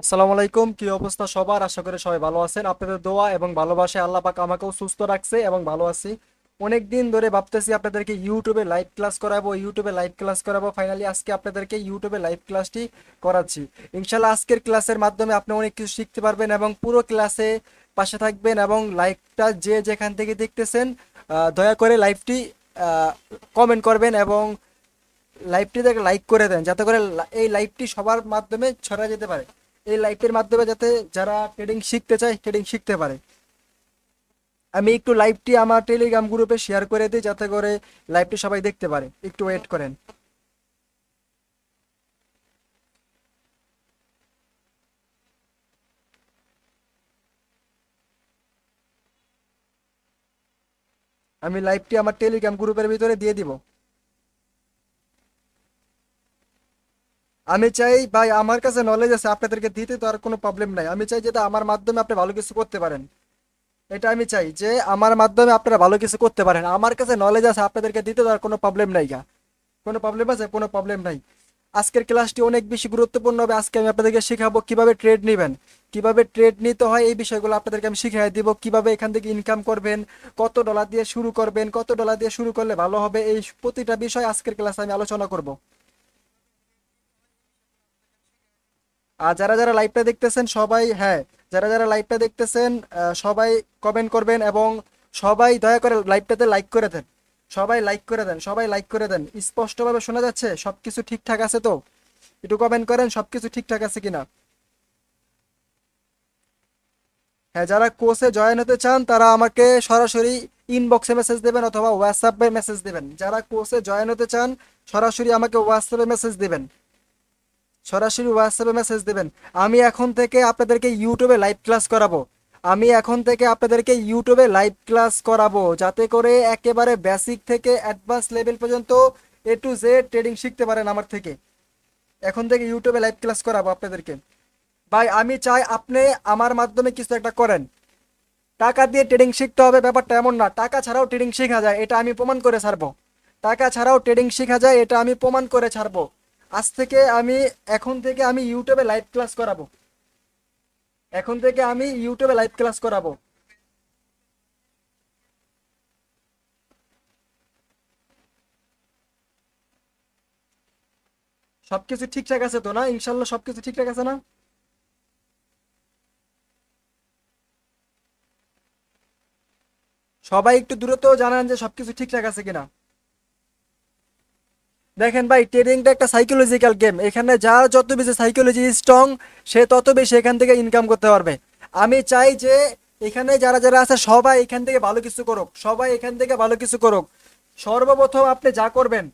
আসসালামু আলাইকুম, কি অবস্থা সবার? আশা করি সবাই ভালো আছেন। আপনাদের দোয়া এবং ভালোবাসায় আল্লাহ পাক আমাকেও সুস্থ রাখছে এবং ভালো আছি। অনেক দিন ধরে ভাবতেছি আপনাদেরকে ইউটিউবে লাইভ ক্লাস করাবো, ইউটিউবে লাইভ ক্লাস করাবো। ফাইনালি আজকে আপনাদেরকে ইউটিউবে লাইভ ক্লাসটি করাচ্ছি। ইনশাল্লাহ আজকের ক্লাসের মাধ্যমে আপনি অনেক কিছু শিখতে পারবেন এবং পুরো ক্লাসে পাশে থাকবেন এবং লাইভটা যে যেখান থেকে দেখতেছেন দয়া করে লাইভটি কমেন্ট করবেন এবং লাইভটিতে লাইক করে দেন। যাতে করে এই লাইভটি সবার মাধ্যমে ছড়া যেতে পারে। এই লাইভের মাধ্যমে যাতে যারা ট্রেডিং শিখতে চায় ট্রেডিং শিখতে পারে। আমি একটু লাইভটি আমার টেলিগ্রাম গ্রুপে শেয়ার করে দিই, যাতে করে লাইভটি সবাই দেখতে পারে। একটু ওয়েট করেন। আমি লাইভটি আমার টেলিগ্রাম গ্রুপের ভিতরে দিয়ে দিব। আমি চাই ভাই, আমার কাছে নলেজ আছে, আপনাদেরকে দিতে তো আর কোনো প্রবলেম নাই। আমি চাই যাতে আমার মাধ্যমে আপনি ভালো কিছু করতে পারেন। এটা আমি চাই যে আমার মাধ্যমে আপনারা ভালো কিছু করতে পারেন। আমার কাছে নলেজ আছে, আপনাদেরকে দিতে তো আর কোনো প্রবলেম নাই গা। কোনো প্রবলেম আছে? কোনো প্রবলেম নাই। আজকের ক্লাসটি অনেক বেশি গুরুত্বপূর্ণ হবে। আজকে আমি আপনাদেরকে শেখাবো কীভাবে ট্রেড নেবেন। কীভাবে ট্রেড নিতে হয়, এই বিষয়গুলো আপনাদেরকে আমি শিখিয়ে দিব। কীভাবে এখান থেকে ইনকাম করবেন, কত ডলার দিয়ে শুরু করবেন, কত ডলার দিয়ে শুরু করলে ভালো হবে, এই প্রতিটা বিষয় আজকের ক্লাসে আমি আলোচনা করব। আর যারা যারা লাইভটা দেখতেছেন, সবাই হ্যাঁ যারা যারা লাইভটা দেখতেছেন সবাই কমেন্ট করবেন এবং সবাই দয়া করে লাইভটাতে লাইক করে দেন। সবাই লাইক করে দেন, সবাই লাইক করে দেন। স্পষ্টভাবে শোনা যাচ্ছে, সবকিছু ঠিকঠাক আছে তো? একটু কমেন্ট করেন, সবকিছু ঠিকঠাক আছে কিনা? হ্যাঁ যারা কোর্সে জয়েন হতে চান, তারা আমাকে সরাসরি ইনবক্সে মেসেজ দেবেন অথবা হোয়াটসঅ্যাপে মেসেজ দেবেন। যারা কোর্সে জয়েন হতে চান, সরাসরি আমাকে হোয়াটসঅ্যাপে মেসেজ দেবেন। সরাসরি হোয়াটসঅ্যাপে মেসেজ দেবেন। আমি এখন থেকে আপনাদেরকে ইউটিউবে লাইভ ক্লাস করাবো। আমি এখন থেকে আপনাদেরকে ইউটিউবে লাইভ ক্লাস করাবো, যাতে করে একেবারে বেসিক থেকে অ্যাডভান্স লেভেল পর্যন্ত এ টু জেড ট্রেডিং শিখতে পারেন আমার থেকে। এখন থেকে ইউটিউবে লাইভ ক্লাস করাবো আপনাদেরকে। ভাই, আমি চাই আপনি আমার মাধ্যমে কিছু একটা করেন। টাকা দিয়ে ট্রেডিং শিখতে হবে, ব্যাপারটা এমন না। টাকা ছাড়াও ট্রেডিং শেখা যায়, এটা আমি প্রমাণ করে ছাড়বো। টাকা ছাড়াও ট্রেডিং শেখা যায়, এটা আমি প্রমাণ করে ছাড়বো। আজ থেকে আমি, এখন থেকে আমি ইউটিউবে লাইভ ক্লাস করাবো। এখন থেকে আমি ইউটিউবে লাইভ ক্লাস করাবো। সবকিছু ঠিকঠাক আছে তো না? ইনশাল্লাহ সবকিছু ঠিকঠাক আছে না? সবাই একটু দূরত্ব জানান যে সবকিছু ঠিকঠাক আছে কিনা। দেখেন ভাই ট্রেডিংটা একটা সাইকোলজিক্যাল গেম এখানে যার যত বেশি সাইকোলজি স্ট্রং সে তত বেশি এখান থেকে ইনকাম করতে পারবে। আমি চাই যে এখানে যারা যারা আছে, সবাই এখান থেকে ভালো কিছু করুক। সবাই এখান থেকে ভালো কিছু করুক। সর্বপ্রথম আপনি যা করবেন,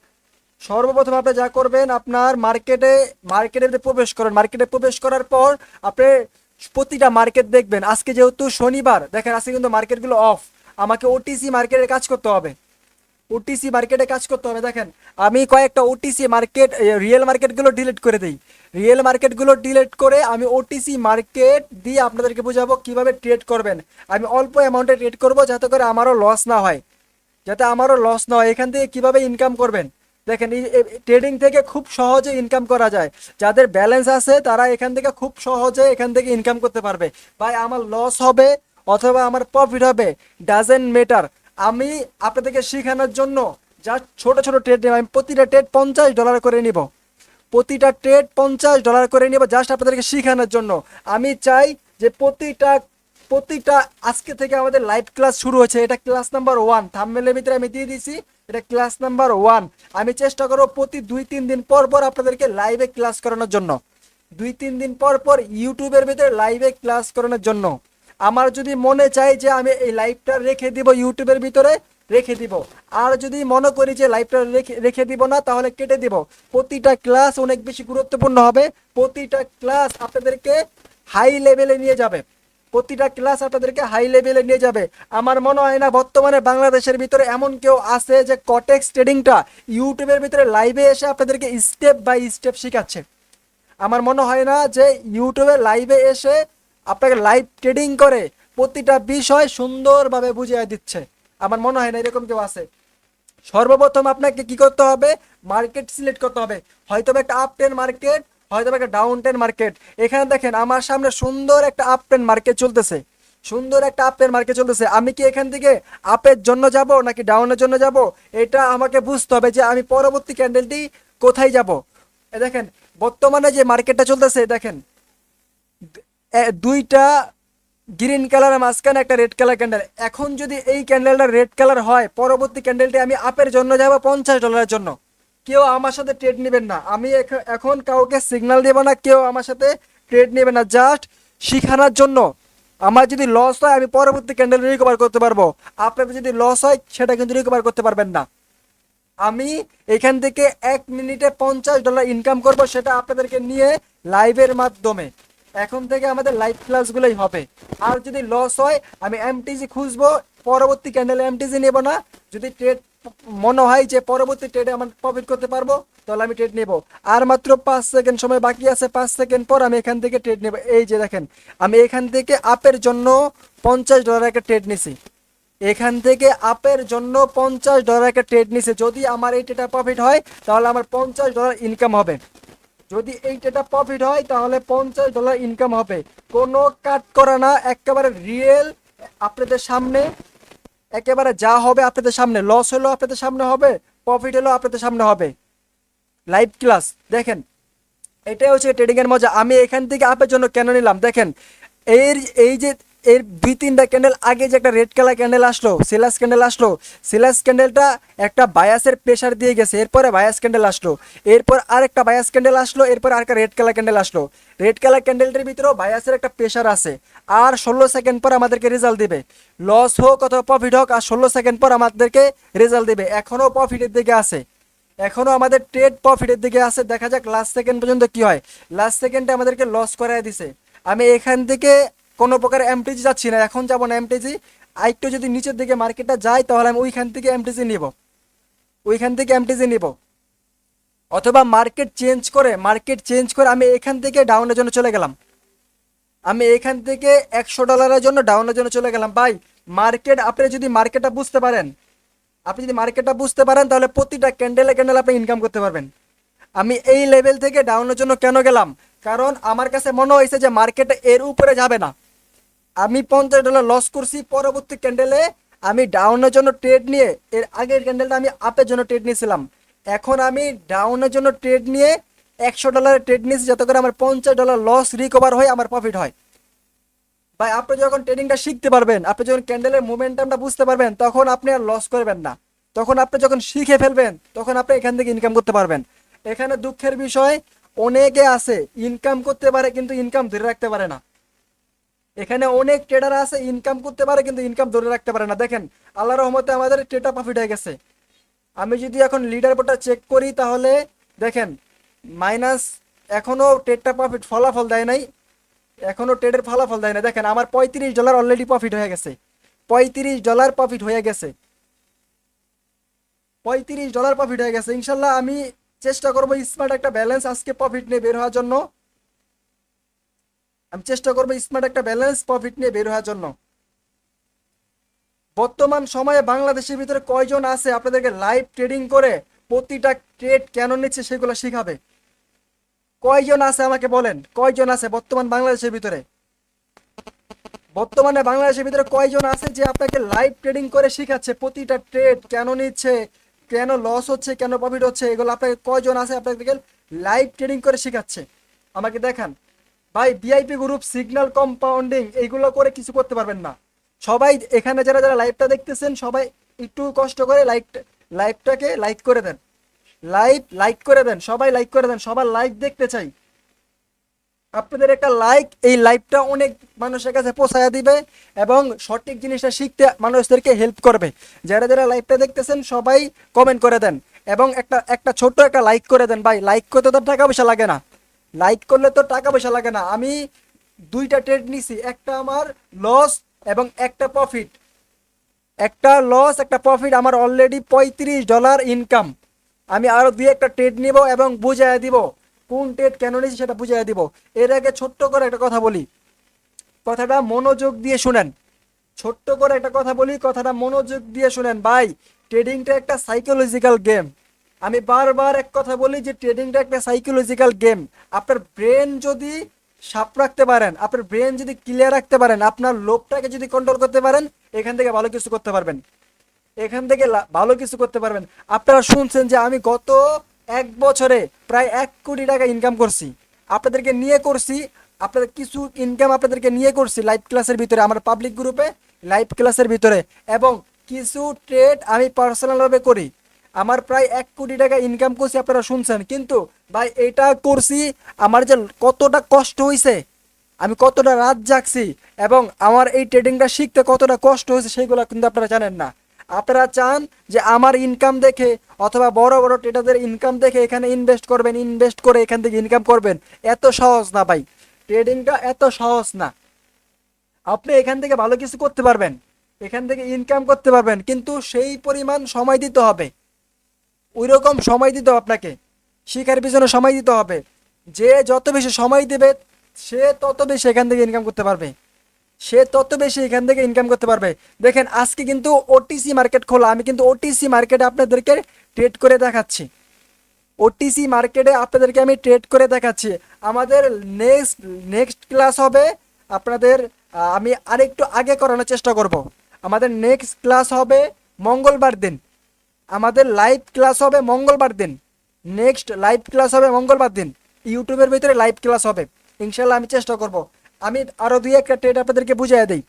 সর্বপ্রথম আপনি যা করবেন, আপনার মার্কেটে মার্কেটে প্রবেশ করেন মার্কেটে প্রবেশ করার পর আপনি প্রতিটা মার্কেট দেখবেন। আজকে যেহেতু শনিবার, দেখেন আজকে কিন্তু মার্কেটগুলো অফ আমাকে ওটিসি মার্কেটে কাজ করতে হবে। ওটিসি মার্কেটে কাজ করতে হবে, দেখেন। আমি কয়েকটা ওটিসি মার্কেট রিয়েল মার্কেটগুলো ডিলিট করে দিই। রিয়েল মার্কেটগুলো ডিলিট করে আমি ওটিসি মার্কেট দিয়ে আপনাদেরকে বোঝাবো কীভাবে ট্রেড করবেন। আমি অল্প অ্যামাউন্টে ট্রেড করব যাতে করে আমারও লস না হয়। যাতে আমারও লস না হয়। এখান থেকে কীভাবে ইনকাম করবেন? দেখেন, এই ট্রেডিং থেকে খুব সহজে ইনকাম করা যায়। যাদের ব্যালেন্স আছে, তারা এখান থেকে খুব সহজে এখান থেকে ইনকাম করতে পারবে। ভাই, আমার লস হবে অথবা আমার প্রফিট হবে ডাজেন্ট মেটার আমি আপনাদেরকে শেখানোর জন্য যা ছোট ছোট ট্রেড নেব। আমি প্রতিটা ট্রেড পঞ্চাশ ডলার করে নিব। প্রতিটা ট্রেড পঞ্চাশ ডলার করে নেব জাস্ট আপনাদেরকে শেখানোর জন্য। আমি চাই যে প্রতিটা প্রতিটা আজকে থেকে আমাদের লাইভ ক্লাস শুরু হয়েছে। এটা ক্লাস নাম্বার ওয়ান থাম্বেলের ভিতরে আমি দিয়ে দিয়েছি এটা ক্লাস নাম্বার ওয়ান আমি চেষ্টা করব প্রতি দুই, তিন দিন পর পর আপনাদেরকে লাইভে ক্লাস করানোর জন্য। দুই, তিন দিন পর পর ইউটিউবের ভিতরে লাইভে ক্লাস করানোর জন্য। আমার যদি মনে চাই যে আমি এই লাইভটা রেখে দিব ইউটিউবের ভিতরে, রেখে দিব। আর যদি মনে করি যে লাইভটা রেখে রেখে দিব না, তাহলে কেটে দিব। প্রতিটা ক্লাস অনেক বেশি গুরুত্বপূর্ণ হবে। প্রতিটা ক্লাস আপনাদেরকে হাই লেভেলে নিয়ে যাবে। প্রতিটা ক্লাস আপনাদেরকে হাই লেভেলে নিয়ে যাবে। আমার মনে হয় না বর্তমানে বাংলাদেশের ভিতরে এমন কেউ আছে যে কটেক্স ট্রেডিংটা ইউটিউবের ভিতরে লাইভে এসে আপনাদেরকে স্টেপ বাই স্টেপ শেখাচ্ছে। আমার মনে হয় না যে ইউটিউবে লাইভে এসে আপনাকে লাইভ ট্রেডিং করে প্রতিটা বিষয় সুন্দরভাবে বুঝিয়ে দিচ্ছে। আমার মনে হয় না এরকম কেউ আছে। সর্বপ্রথম আপনাকে কি করতে হবে? মার্কেট সিলেক্ট করতে হবে। হয়তো একটা আপ টেন মার্কেট হয়তো একটা ডাউন টেন মার্কেট এখানে দেখেন, আমার সামনে সুন্দর একটা আপ ট্রেন মার্কেট চলতেছে। সুন্দর একটা আপ ট্রেন মার্কেট চলতেছে। আমি কি এখান থেকে আপের জন্য যাব নাকি ডাউনের জন্য যাব? এটা আমাকে বুঝতে হবে যে আমি পরবর্তী ক্যান্ডেলটি কোথায় যাব। এ দেখেন, বর্তমানে যে মার্কেটটা চলতেছে, দেখেন দুইটা গ্রিন কালারের মাঝখানে একটা রেড কালার ক্যান্ডেল এখন যদি এই ক্যান্ডেলটা রেড কালার হয়, পরবর্তী ক্যান্ডেলটি আমি আপের জন্য যাব পঞ্চাশ ডলারের জন্য। কেউ আমার সাথে ট্রেড নেবেন না। আমি এখন কাউকে সিগন্যাল দেব না, কেউ আমার সাথে ট্রেড নেবে না। জাস্ট শিখানোর জন্য। আমার যদি লস হয়, আমি পরবর্তী ক্যান্ডেল রিকভার করতে পারব। আপনাদের যদি লস হয়, সেটা কিন্তু রিকভার করতে পারবেন না। আমি এখান থেকে এক মিনিটে পঞ্চাশ ডলার ইনকাম করব, সেটা আপনাদেরকে নিয়ে লাইভের মাধ্যমে। এখন থেকে আমাদের লাইভ ক্লাসগুলোই হবে। আর যদি লস হয়, আমি এমটিজি খুঁজবো, পরবর্তী ক্যান্ডেলে এমটিজি নেব না। যদি ট্রেড মনে হয় যে পরবর্তী ট্রেডে আমার প্রফিট করতে পারব, তাহলে আমি ট্রেড নেব। আর মাত্র পাঁচ সেকেন্ড সময় বাকি আছে, পাঁচ সেকেন্ড পর আমি এখান থেকে ট্রেড নেব। এই যে দেখেন, আমি এখান থেকে আপের জন্য পঞ্চাশ ডলার একটা ট্রেড নিছি। এখান থেকে আপের জন্য পঞ্চাশ ডলার একটা ট্রেড নিছে। যদি আমার এই ট্রেডটা প্রফিট হয়, তাহলে আমার পঞ্চাশ ডলার ইনকাম হবে। যদি এই প্রফিট হয়, তাহলে পঞ্চাশ ডলার ইনকাম হবে। কোনো কাট করা না, একেবারে রিয়েল আপনাদের সামনে। একেবারে যা হবে আপনাদের সামনে। লস হলেও আপনাদের সামনে হবে প্রফিট হলেও আপনাদের সামনে হবে। লাইভ ক্লাস দেখেন। এটাই হচ্ছে ট্রেডিংয়ের মজা। আমি এখান থেকে আপের জন্য কেন নিলাম? দেখেন, এর এই যে এর দুই তিনটা ক্যান্ডেল আগে যে একটা রেড কালার ক্যান্ডেল আসলো সিলাস ক্যান্ডেল আসলো সিলাস ক্যান্ডেলটা একটা বায়াসের প্রেশার দিয়ে গেছে, এরপরে বায়াস ক্যান্ডেল আসলো, এরপর আর একটা বায়াস ক্যান্ডেল আসলো, এরপর আরেকটা রেড কালার ক্যান্ডেল আসলো। রেড কালার ক্যান্ডেলটির ভিতরেও বায়াসের একটা প্রেশার আছে, আর ষোলো সেকেন্ড পর আমাদেরকে রেজাল্ট দেবে। লস হোক অথবা প্রফিট হোক, আর ষোলো সেকেন্ড পর আমাদেরকে রেজাল্ট দেবে। এখনও প্রফিটের দিকে আছে। এখনও আমাদের ট্রেড প্রফিটের দিকে আছে। দেখা যাক লাস্ট সেকেন্ড পর্যন্ত কি হয়। লাস্ট সেকেন্ডে আমাদেরকে লস করায় দিছে। আমি এখান থেকে কোনো প্রকার এমটিজি যাচ্ছি না, এখন যাব না এমটিজি আরেকটু যদি নিচের দিকে মার্কেটটা যায় তাহলে আমি ওইখান থেকে এমটিজি নিব। ওইখান থেকে এমটিজি নিব। অথবা মার্কেট চেঞ্জ করে, মার্কেট চেঞ্জ করে আমি এখান থেকে ডাউনের জন্য চলে গেলাম। আমি এখান থেকে একশো ডলারের জন্য ডাউনের জন্য চলে গেলাম। ভাই, মার্কেট, আপনি যদি মার্কেটটা বুঝতে পারেন, আপনি যদি মার্কেটটা বুঝতে পারেন, তাহলে প্রতিটা ক্যান্ডেলে ক্যান্ডেল আপনি ইনকাম করতে পারবেন। আমি এই লেভেল থেকে ডাউনের জন্য কেন গেলাম? কারণ আমার কাছে মনে হয়েছে যে মার্কেটে এর উপরে যাবে না। আমি পঞ্চাশ ডলার লস করছি, পরবর্তী ক্যান্ডেলে আমি ডাউনের জন্য ট্রেড নিয়ে, এর আগের ক্যান্ডেলটা আমি আপের জন্য ট্রেড নিয়েছিলাম। এখন আমি ডাউনের জন্য ট্রেড নিয়ে একশো ডলারের ট্রেড নিয়েছি, যাতে করে আমার পঞ্চাশ ডলার লস রিকভার হয় আমার প্রফিট হয়। ভাই, আপনি যখন ট্রেডিংটা শিখতে পারবেন, আপনি যখন ক্যান্ডেলের মোমেন্টামটা বুঝতে পারবেন, তখন আপনি আর লস করবেন না। তখন আপনি যখন শিখে ফেলবেন, তখন আপনি এখান থেকে ইনকাম করতে পারবেন। এখানে দুঃখের বিষয়, অনেকে আছে ইনকাম করতে পারে, কিন্তু ইনকাম ধরে রাখতে পারে না। এখানে অনেক ট্রেডার আছে ইনকাম করতে পারে কিন্তু ইনকাম ধরে রাখতে পারে না। দেখেন আল্লাহ রহমতে আমাদের ট্রেডটা প্রফিট হয়ে গেছে। আমি যদি এখন লিডার বোর্ডটা চেক করি তাহলে দেখেন মাইনাস এখনও ট্রেডটা প্রফিট ফলাফল দেয় নাই এখনও ট্রেডের ফলাফল দেয় না দেখেন, আমার পঁয়ত্রিশ ডলার অলরেডি প্রফিট হয়ে গেছে। পঁয়ত্রিশ ডলার প্রফিট হয়ে গেছে। পঁয়ত্রিশ ডলার প্রফিট হয়ে গেছে। ইনশাল্লাহ আমি চেষ্টা করব স্মার্ট একটা ব্যালেন্স আজকে প্রফিট নিয়ে বের হওয়ার জন্য। আমি চেষ্টা করব স্মার্ট একটা ব্যালেন্স প্রফিট নিয়ে বের হওয়ার জন্য। বর্তমান সময়ে বাংলাদেশের ভিতরে কয়জন আছে আপনাদেরকে লাইভ ট্রেডিং করে প্রতিটা ট্রেড কেন নিচ্ছে সেগুলো শিখাবে? কয়জন আছে আমাকে বলেন? কয়জন আছে বর্তমান বাংলাদেশের ভিতরে? বর্তমানে বাংলাদেশের ভিতরে কয়জন আছে যে আপনাকে লাইভ ট্রেডিং করে শিখাচ্ছে, প্রতিটা ট্রেড কেন নিচ্ছে, কেন লস হচ্ছে, কেন প্রফিট হচ্ছে, এগুলো আপনাকে কয়জন আছে আপনাদেরকে লাইভ ট্রেডিং করে শিখাচ্ছে? আমাকে দেখান। ভাই ভিআইপি গ্রুপ সিগন্যাল কম্পাউন্ডিং এইগুলো করে কিছু করতে পারবেন না। সবাই এখানে যারা যারা লাইভটা দেখতেছেন, সবাই একটু কষ্ট করে লাইক লাইভটাকে লাইক করে দেন। লাইভ লাইক করে দেন, সবাই লাইক করে দেন, সবার লাইক দেখতে চাই। আপনাদের একটা লাইক এই লাইভটা অনেক মানুষের কাছে পৌঁছায়া দিবে এবং সঠিক জিনিসটা শিখতে মানুষদেরকে হেল্প করবে। যারা যারা লাইভটা দেখতেছেন, সবাই কমেন্ট করে দেন এবং একটা একটা ছোট্ট একটা লাইক করে দেন। ভাই লাইক করতে তো টাকা পয়সা লাগে না। লাইক করলে তো টাকা পয়সা লাগে না। আমি দুইটা ট্রেড নিছি, একটা আমার লস এবং একটা প্রফিট একটা লস একটা প্রফিট আমার অলরেডি পঁয়ত্রিশ ডলার ইনকাম আমি আরও দুই একটা ট্রেড নিব এবং বুঝাই দিব। কোন ট্রেড কেন নিয়েছি সেটা বুঝাই দিব। এর আগে ছোট্ট করে একটা কথা বলি। কথাটা মনোযোগ দিয়ে শুনেন। ছোট্ট করে একটা কথা বলি, কথাটা মনোযোগ দিয়ে শুনেন। ভাই ট্রেডিংটা একটা সাইকোলজিক্যাল গেম আমি বারবার এক কথা বলি যে ট্রেডিংটা একটা সাইকোলজিক্যাল গেম আপনার ব্রেন যদি সাপ রাখতে পারেন, আপনার ব্রেন যদি ক্লিয়ার রাখতে পারেন, আপনার লোভটাকে যদি কন্ট্রোল করতে পারেন, এখান থেকে ভালো কিছু করতে পারবেন। এখান থেকে ভালো কিছু করতে পারবেন। আপনারা শুনছেন যে আমি গত এক বছরে প্রায় এক কোটি টাকা ইনকাম করছি। আপনাদেরকে নিয়ে করছি, আপনাদের কিছু ইনকাম আপনাদেরকে নিয়ে করছি লাইভ ক্লাসের ভিতরে, আমার পাবলিক গ্রুপে লাইভ ক্লাসের ভিতরে। এবং কিছু ট্রেড আমি পার্সোনালভাবে করি। আমার প্রায় এক কোটি টাকা ইনকাম করছি, আপনারা শুনছেন। কিন্তু ভাই, এটা করছি, আমার যে কতটা কষ্ট হয়েছে আমি কতটা রাত জাগছি, এবং আমার এই ট্রেডিংটা শিখতে কতটা কষ্ট হয়েছে সেইগুলো কিন্তু আপনারা জানেন না। আপনারা চান যে আমার ইনকাম দেখে, অথবা বড় বড় ট্রেডারদের ইনকাম দেখে এখানে ইনভেস্ট করবেন ইনভেস্ট করে এখান থেকে ইনকাম করবেন। এত সহজ না ভাই। ট্রেডিংটা এত সহজ না। আপনি এখান থেকে ভালো কিছু করতে পারবেন, এখান থেকে ইনকাম করতে পারবেন, কিন্তু সেই পরিমাণ সময় দিতে হবে। ওই রকম সময় দিতে হবে আপনাকে। শিখার পিছনে সময় দিতে হবে। যে যত বেশি সময় দেবে, সে তত বেশি এখান থেকে ইনকাম করতে পারবে। সে তত বেশি এখান থেকে ইনকাম করতে পারবে। দেখেন, আজকে কিন্তু ওটিসি মার্কেট খোলা। আমি কিন্তু ওটিসি মার্কেটে আপনাদেরকে ট্রেড করে দেখাচ্ছি। ওটিসি মার্কেটে আপনাদেরকে আমি ট্রেড করে দেখাচ্ছি। আমাদের নেক্সট নেক্সট ক্লাস হবে আপনাদের আমি আরেকটু আগে করানোর চেষ্টা করব। আমাদের নেক্সট ক্লাস হবে মঙ্গলবার দিন। আমাদের লাইভ ক্লাস হবে মঙ্গলবার দিন। নেক্সট লাইভ ক্লাস হবে মঙ্গলবার দিন। ইউটিউবের ভিতরে লাইভ ক্লাস হবে। ইনশাল্লাহ আমি চেষ্টা করব। আমি আরও দুই একটা ট্রেড আপনাদেরকে বুঝিয়ে দিই।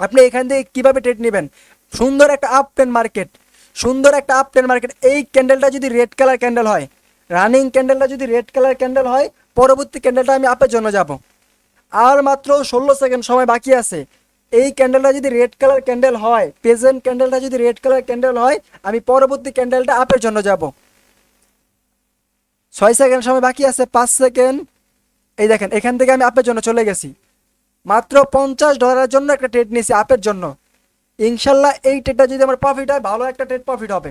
আপনি এখান থেকে কীভাবে ট্রেড নেবেন? সুন্দর একটা আপ টেন মার্কেট সুন্দর একটা আপ টেন মার্কেট এই ক্যান্ডেলটা যদি রেড কালার ক্যান্ডেল হয় রানিং ক্যান্ডেলটা যদি রেড কালার ক্যান্ডেল হয়, পরবর্তী ক্যান্ডেলটা আমি আপের জন্য যাব। আর মাত্র ষোলো সেকেন্ড সময় বাকি আছে। এই ক্যান্ডেলটা যদি রেড কালার ক্যান্ডেল হয় প্রেজেন্ট ক্যান্ডেলটা যদি রেড কালার ক্যান্ডেল হয়, আমি পরবর্তী ক্যান্ডেলটা আপের জন্য যাব। ছয় সেকেন্ড সময় বাকি আছে, পাঁচ সেকেন্ড এই দেখেন, এখান থেকে আমি আপের জন্য চলে গেছি। মাত্র পঞ্চাশ ডলারের জন্য একটা ট্রেড নিয়েছি আপের জন্য। ইনশাল্লাহ এই ট্রেডটা যদি আমার প্রফিট হয়, ভালো একটা ট্রেড প্রফিট হবে।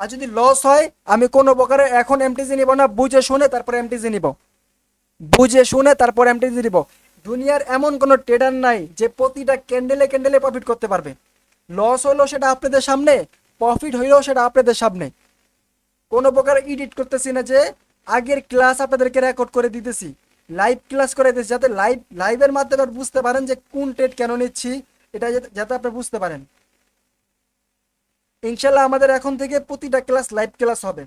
আর যদি লস হয়, আমি কোনো প্রকারে এখন এমটিজি নিব না, বুঝে শুনে তারপরে এমটিজি নিব। বুঝে শুনে তারপর এমটিজি নিব। দুনিয়ার এমন কোনো ট্রেডার নাই যে প্রতিটা ক্যান্ডেলে ক্যান্ডেলে প্রফিট করতে পারবে। লস হইলেও সেটা আপনাদের সামনে প্রফিট হইলেও সেটা আপনাদের সামনে। কোনো প্রকার এডিট করতেছি না যে আগের ক্লাস আপনাদেরকে রেকর্ড করে দিতেছি লাইভ ক্লাস করে দিতেছি, যাতে লাইভ লাইভের মাধ্যমে বুঝতে পারেন যে কোন ট্রেড কেন নিচ্ছি, এটা যাতে- আপনি বুঝতে পারেন। ইনশাল্লাহ আমাদের এখন থেকে প্রতিটা ক্লাস লাইভ ক্লাস হবে।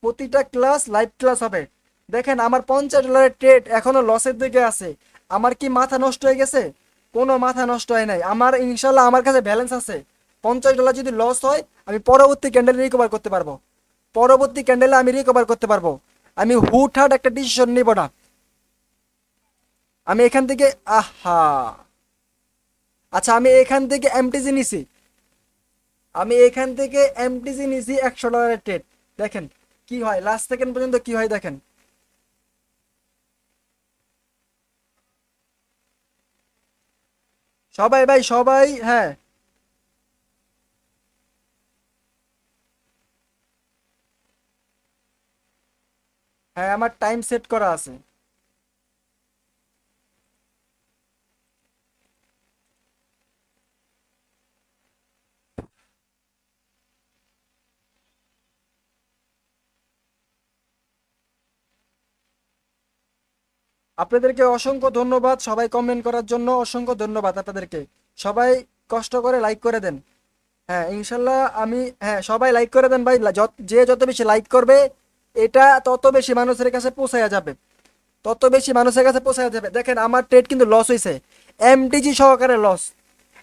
প্রতিটা ক্লাস লাইভ ক্লাস হবে। দেখেন, আমার পঞ্চাশ ডলারের ট্রেড এখনও লসের দিকে আছে। আমার কি মাথা নষ্ট হয়ে গেছে? কোনো মাথা নষ্ট হয় নাই। আমার ইনশাল্লাহ আমার কাছে ব্যালেন্স আছে। পঞ্চাশ ডলার যদি লস হয়, আমি পরবর্তী ক্যান্ডেল রিকভার করতে পারব। পরবর্তী ক্যান্ডেলে আমি রিকভার করতে পারব। আমি হুটহাট একটা ডিসিশন নিব না। আমি এখান থেকে, আহা! আচ্ছা আমি এখান থেকে এমটিজি নিছি। আমি এখান থেকে এমটিজি নিছি একশো ডলারের ট্রেড দেখেন, কি হয়? লাস্ট সেকেন্ড পর্যন্ত কি হয় দেখেন? সবাই ভাই সবাই হ্যাঁ। হ্যাঁ আমার টাইম সেট করা আছে। আপনাদেরকে অসংখ্য ধন্যবাদ। সবাই কমেন্ট করার জন্য অসংখ্য ধন্যবাদ আপনাদেরকে। সবাই কষ্ট করে লাইক করে দেন। হ্যাঁ ইনশাল্লাহ আমি হ্যাঁ সবাই লাইক করে দেন ভাই। যে যত বেশি লাইক করবে, এটা তত বেশি মানুষের কাছে পৌঁছায়া যাবে। তত বেশি মানুষের কাছে পৌঁছায়া যাবে। দেখেন, আমার ট্রেড কিন্তু লস হয়েছে এমটিজি সহকারে লস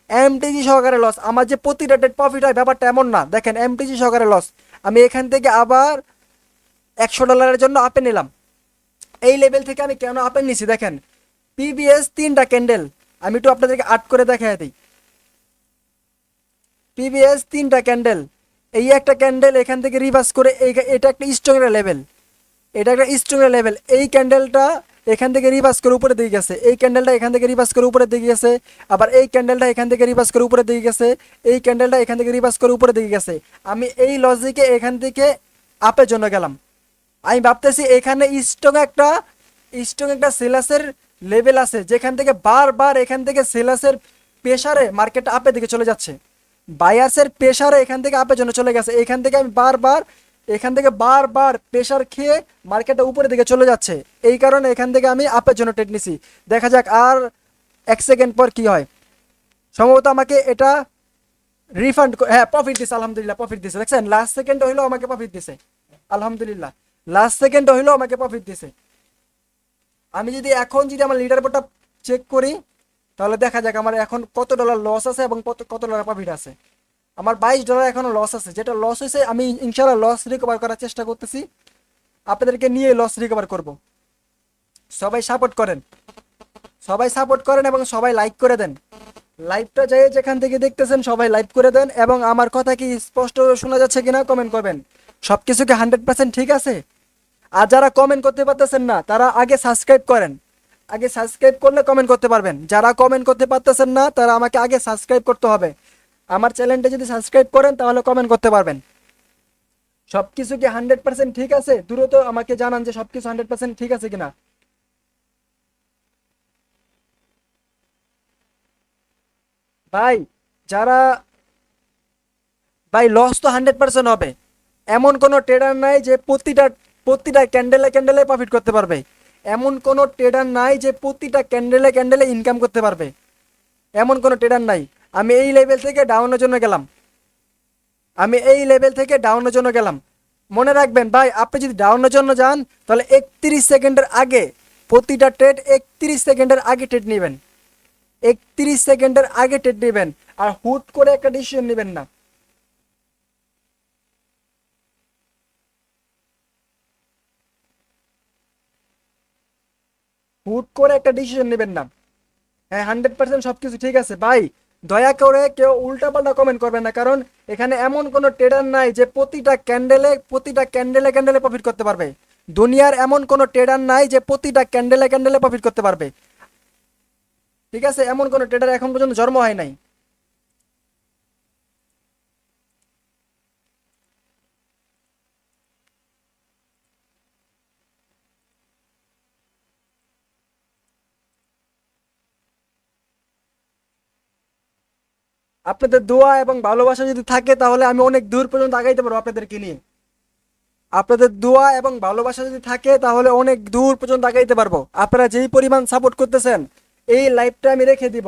এমটিজি সহকারে লস আমার যে প্রতিটা ট্রেড প্রফিট হয়, ব্যাপারটা এমন না। দেখেন এমটিজি সহকারে লস আমি এখান থেকে আবার একশো ডলারের জন্য আপে নিলাম। এই লেভেল থেকে আমি কেন আপেল নিছি? দেখেন পিবিএস তিনটা ক্যান্ডেল আমি একটু আপনাদেরকে আট করে দেখাই দিই। পিবিএস তিনটা ক্যান্ডেল এই একটা ক্যান্ডেল এখান থেকে রিভার্স করে এই এটা একটা স্ট্রংয়ের লেভেল এটা একটা স্ট্রংয়ের লেভেল এই ক্যান্ডেলটা এখান থেকে রিভার্স করে উপরে দিকে গেছে। এই ক্যান্ডেলটা এখান থেকে রিভার্স করে উপরে দিকে গেছে। আবার এই ক্যান্ডেলটা এখান থেকে রিভার্স করে উপরে দিকে গেছে। এই ক্যান্ডেলটা এখান থেকে রিভার্স করে উপরে দিকে গেছে। আমি এই লজিকে এখান থেকে আপের জন্য গেলাম। আমি ভাবতেছি এখানে স্ট্রং একটা স্ট্রং একটা সেলাসের লেভেল আছে, যেখান থেকে বারবার এখান থেকে সেলাসের প্রেসারে মার্কেট আপের দিকে চলে যাচ্ছে। বায়ার্সের প্রেশারে এখান থেকে আপের জন্য চলে গেছে। এখান থেকে আমি বারবার, এখান থেকে বারবার প্রেশার খেয়ে মার্কেটটা উপরের দিকে চলে যাচ্ছে। এই কারণে এখান থেকে আমি আপের জন্য ট্রেড নিছি। দেখা যাক আর এক সেকেন্ড পর কি হয়। সম্ভবত আমাকে এটা রিফান্ড হ্যাঁ প্রফিট দিছে, আলহামদুলিল্লাহ প্রফিট দিছে। দেখছেন? লাস্ট সেকেন্ড হইলেও আমাকে প্রফিট দিছে। আলহামদুলিল্লাহ। লাস্ট সেকেন্ড হইলেও আমাকে প্রফিট দিছে। আমি যদি এখন যদি আমার লিডার বোর্ডটা চেক করি, তাহলে দেখা যাক আমার এখন কত ডলার লস আছে এবং কত কত ডলার প্রফিট আছে। আমার বাইশ ডলার এখনও লস আছে। যেটা লস হয়েছে, আমি ইনশাল্লাহ লস রিকভার করার চেষ্টা করতেছি। আপনাদেরকে নিয়ে লস রিকভার করব। সবাই সাপোর্ট করেন। সবাই সাপোর্ট করেন এবং সবাই লাইক করে দেন। লাইভটা যাই যেখান থেকে দেখতেছেন, সবাই লাইভ করে দেন এবং আমার কথা কি স্পষ্ট শোনা যাচ্ছে কিনা কমেন্ট করবেন। সব কিছু কি হান্ড্রেড পার্সেন্ট ঠিক আছে? আর যারা কমেন্ট করতে পারতেছেন না, তারা আগে সাবস্ক্রাইব করেন। আগে সাবস্ক্রাইব করলে কমেন্ট করতে পারবেন। যারা কমেন্ট করতে পারতেছেন না, তারা আমাকে আগে সাবস্ক্রাইব করতে হবে। আমার চ্যানেলটা যদি সাবস্ক্রাইব করেন, তাহলে কমেন্ট করতে পারবেন। সব কিছু কি হান্ড্রেড পার্সেন্ট ঠিক আছে? দ্রুত আমাকে জানান যে সব কিছু হান্ড্রেড পার্সেন্ট ঠিক আছে কিনা। ভাই, যারা, ভাই লস তো হান্ড্রেড পার্সেন্ট হবে। এমন কোনো ট্রেডার নাই যে প্রতিটা প্রতিটা ক্যান্ডেলে ক্যান্ডেলে প্রফিট করতে পারবে। এমন কোনো ট্রেডার নাই যে প্রতিটা ক্যান্ডেলে ক্যান্ডেলে ইনকাম করতে পারবে। এমন কোনো ট্রেডার নাই। আমি এই লেভেল থেকে ডাউনের জন্য গেলাম। আমি এই লেভেল থেকে ডাউনের জন্য গেলাম। মনে রাখবেন ভাই, আপনি যদি ডাউনের জন্য যান, তাহলে একত্রিশ সেকেন্ডের আগে প্রতিটা ট্রেড একত্রিশ সেকেন্ডের আগে ট্রেড নেবেন। একত্রিশ সেকেন্ডের আগে ট্রেড নেবেন। আর হুট করে একটা ডিসিশন নেবেন না। হুট করে একটা ডিসিশন নেবেন না। হ্যাঁ হান্ড্রেড পার্সেন্ট সব কিছু ঠিক আছে। ভাই, দয়া করে কেউ উল্টাপাল্টা কমেন্ট করবেন না, কারণ এখানে এমন কোনো ট্রেডার নাই যে প্রতিটা ক্যান্ডেলে প্রতিটা ক্যান্ডেলে ক্যান্ডেলে প্রফিট করতে পারবে। দুনিয়ার এমন কোনো ট্রেডার নাই যে প্রতিটা ক্যান্ডেলে ক্যান্ডেলে প্রফিট করতে পারবে। ঠিক আছে? এমন কোনো ট্রেডার এখন পর্যন্ত জন্ম হয় নাই। আপনাদের দোয়া এবং ভালোবাসা যদি থাকে, তাহলে আমি অনেক দূর পর্যন্ত আগাইতে পারব আপনাদেরকে নিয়ে। আপনাদের দোয়া এবং ভালোবাসা যদি থাকে, তাহলে অনেক দূর পর্যন্ত আগাইতে পারব। আপনারা যেই পরিমাণ সাপোর্ট করতেছেন, এই লাইফটা আমি রেখে দিব।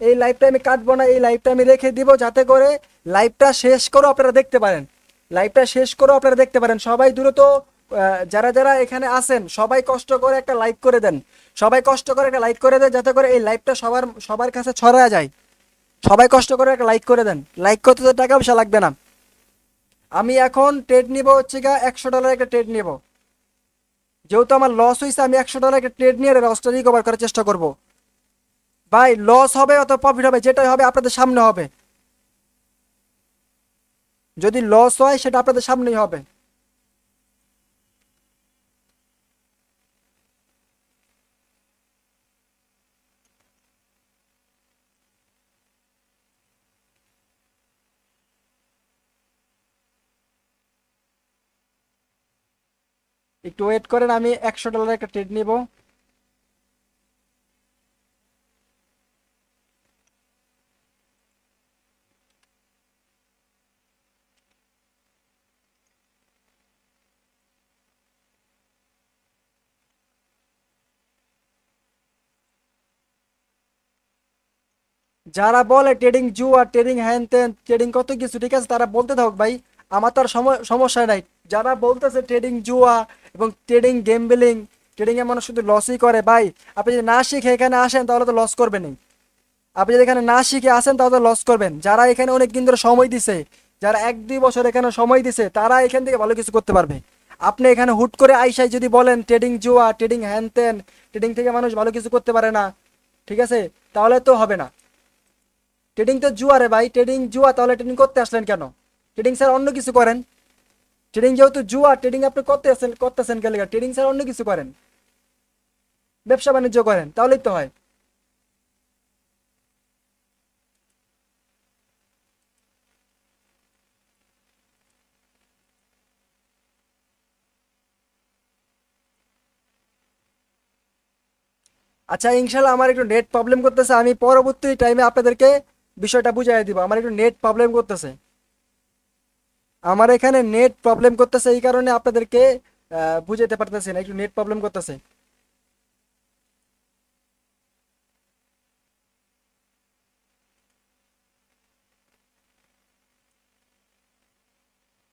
এই লাইভটা আমি কাটবো না, এই লাইফটা আমি রেখে দিব যাতে করে লাইফটা শেষ করেও আপনারা দেখতে পারেন। লাইফটা শেষ করেও আপনারা দেখতে পারেন। সবাই দ্রুত যারা যারা এখানে আছেন, সবাই কষ্ট করে একটা লাইক করে দেন। সবাই কষ্ট করে একটা লাইক করে দেন যাতে করে এই লাইফটা সবার সবার কাছে ছড়া যায়। সবাই কষ্ট করে একটা লাইক করে দেন। লাইক করতে তো টাকা পয়সা লাগবে না। আমি এখন ট্রেড নিব হচ্ছে গা একশো ডলার একটা ট্রেড নিব। যেহেতু আমার লস হয়েছে আমি একশো ডলার একটা ট্রেড নিয়ে লসটা রিকভার করার চেষ্টা করব। ভাই লস হবে অত প্রফিট হবে, যেটাই হবে আপনাদের সামনে হবে। যদি লস হয়, সেটা আপনাদের সামনেই হবে। একটু ওয়েট করেন, আমি একশো ডলার একটা ট্রেড নিব। যারা বলে ট্রেডিং জুয়া ট্রেডিং হ্যান ত্যান ট্রেডিং কত কিছু, ঠিক আছে, তারা বলতে থাকুক ভাই, আমার তো আর সমস্যা নাই। যারা বলতেছে ট্রেডিং জুয়া এবং ট্রেডিং গেমবেলিং ট্রেডিং এ মানুষ শুধু লসই করে। ভাই, আপনি যদি না শিখে এখানে আসেন, তাহলে তো লস করবেনই আপনি যদি এখানে না শিখে আসেন, তাহলে তো লস করবেন। যারা এখানে অনেক দিন ধরে সময় দিছে, যারা এক দুই বছর এখানে সময় দিছে, তারা এখান থেকে ভালো কিছু করতে পারবে। আপনি এখানে হুট করে আইসাই যদি বলেন ট্রেডিং জুয়া ট্রেডিং হ্যান ত্যান ট্রেডিং থেকে মানুষ ভালো কিছু করতে পারে না, ঠিক আছে? তাহলে তো হবে না। ট্রেডিং তো জুয়া রে ভাই ট্রেডিং জুয়া, তাহলে ট্রেডিং করতে আসলেন কেন? ট্রেডিং স্যার অন্য কিছু করেন। ট্রেডিং যেহেতু জুয়া ট্রেডিং আপনি করতে আসেন করতেছেন কেন ট্রেডিং স্যার অন্য কিছু করেন। ব্যবসা বাণিজ্য করেন, তাহলেই তো হয়। আচ্ছা ইনশাল্লাহ আমার একটু নেট প্রবলেম করতেছে, আমি পরবর্তী টাইমে আপনাদেরকে বিষয়টা বুঝাই দিব। আমার একটু নেট প্রবলেম করতেছে। আমার এখানে নেট প্রবলেম করতেছে, এই কারণে আপনাদেরকে বুঝাতে পারতেছি না, একটু নেট প্রবলেম করতেছে।